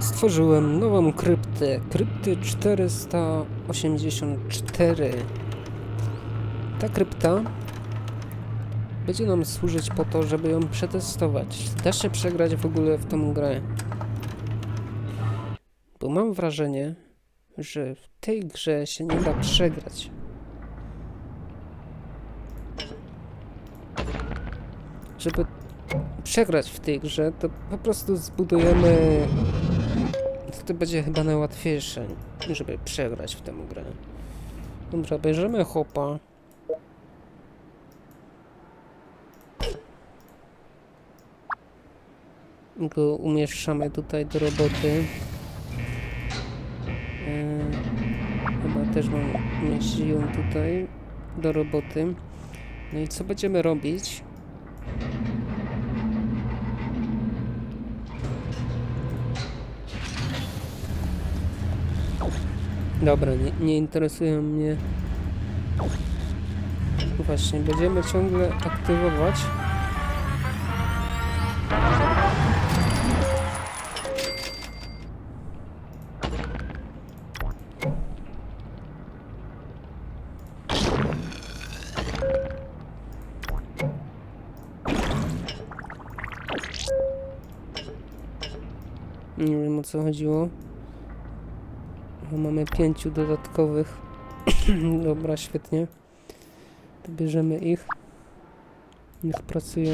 stworzyłem nową kryptę. Krypty 484. Ta krypta będzie nam służyć po to, żeby ją przetestować. Da się przegrać w ogóle w tą grę. Bo mam wrażenie, że w tej grze się nie da przegrać. Żeby przegrać w tej grze, to po prostu zbudujemy. To będzie chyba najłatwiejsze, żeby przegrać w tę grę. Dobra, bierzemy hopa. Go umieszczamy tutaj do roboty. E, chyba też mam umieścić ją tutaj do roboty. No i co będziemy robić? Dobra, nie, nie interesują mnie. Właśnie, będziemy ciągle aktywować. Nie wiem o co chodziło. O, Mamy pięciu dodatkowych. Dobra, świetnie. To bierzemy ich. Niech pracują.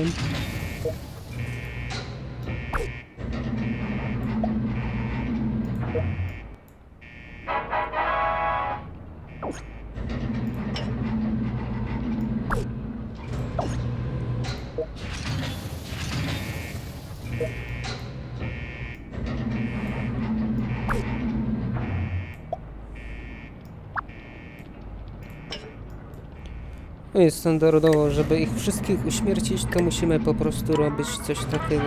No i standardowo, żeby ich wszystkich uśmiercić, to musimy po prostu robić coś takiego.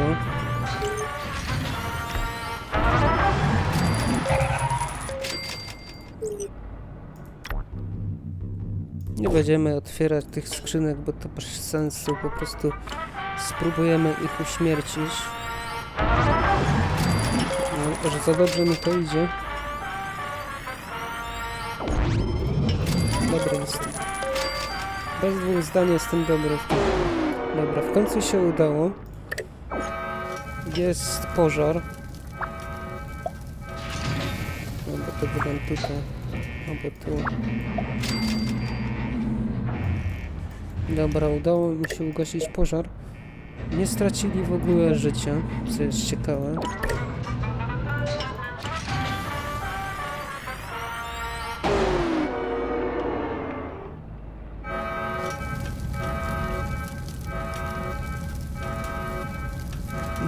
Nie będziemy otwierać tych skrzynek, bo to bez sensu. Po prostu spróbujemy ich uśmiercić. No, że za dobrze mi to idzie. Dobra, jest. Bez dwóch zdań jestem dobry w tym. Dobra, w końcu się udało. Jest pożar. Bo to wydam tutaj. Albo tu. Dobra, udało mi się ugasić pożar. Nie stracili w ogóle życia, co jest ciekawe.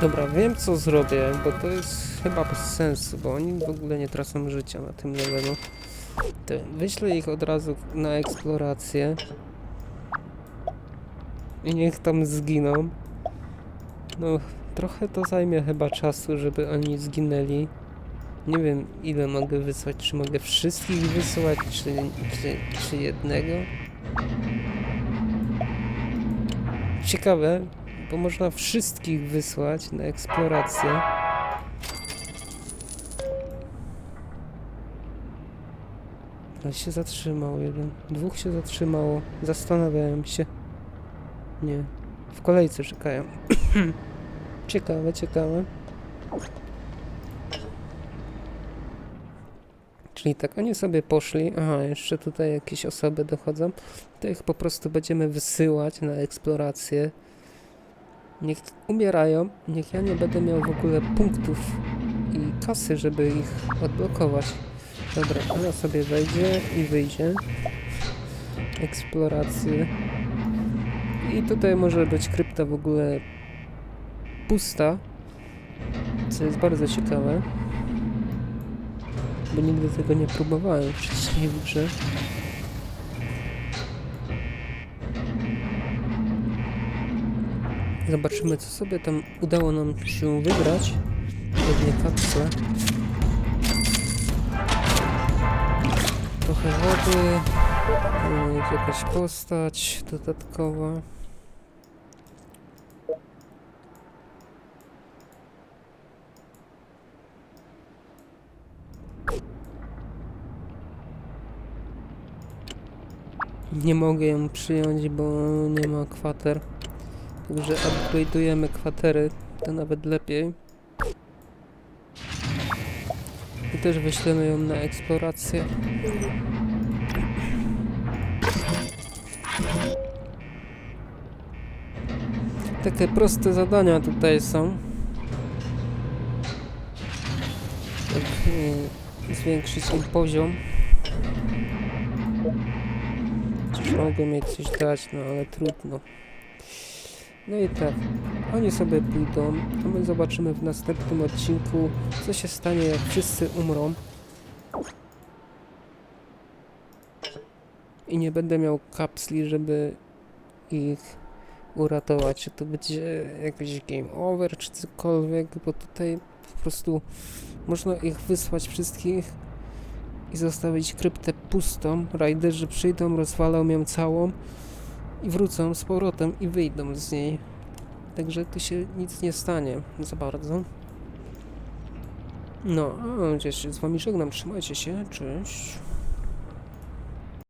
Dobra, wiem co zrobię, bo to jest chyba bez sensu, bo oni w ogóle nie tracą życia na tym levelu. To wyślę ich od razu na eksplorację. I niech tam zginą. No, trochę to zajmie chyba czasu, żeby oni zginęli. Nie wiem ile mogę wysłać, czy mogę wszystkich wysłać, czy, czy, czy jednego. Ciekawe, bo można wszystkich wysłać na eksplorację. Ale się zatrzymał jeden. Dwóch się zatrzymało. Zastanawiałem się. Nie. W kolejce czekają. ciekawe, ciekawe. Czyli tak, oni sobie poszli. Aha, jeszcze tutaj jakieś osoby dochodzą. To ich po prostu będziemy wysyłać na eksplorację. Niech umierają, niech ja nie będę miał w ogóle punktów i kasy, żeby ich odblokować. Dobra, ona sobie wejdzie i wyjdzie. Eksplorację. I tutaj może być krypta w ogóle pusta, co jest bardzo ciekawe. Bo nigdy tego nie próbowałem wcześniej w grze. Zobaczymy, co sobie tam udało nam się wybrać. Pewnie kapsle. Trochę wody. Mm, jakaś postać dodatkowa. Nie mogę ją przyjąć, bo nie ma kwater. Także upgrade'ujemy kwatery, to nawet lepiej. I też wyślemy ją na eksplorację. Takie proste zadania tutaj są. Tak, y, zwiększyć im poziom. Chociaż mogę mieć coś dać, no ale trudno. No i tak, oni sobie pójdą, a my zobaczymy w następnym odcinku, co się stanie, jak wszyscy umrą. I nie będę miał kapsli, żeby ich uratować. Czy to będzie jakiś game over, czy cokolwiek, bo tutaj po prostu można ich wysłać wszystkich i zostawić kryptę pustą. Rajderzy przyjdą, rozwalą ją całą i wrócą z powrotem i wyjdą z niej. Także tu się nic nie stanie za bardzo. No, a gdzieś z wami żegnam. Trzymajcie się, cześć.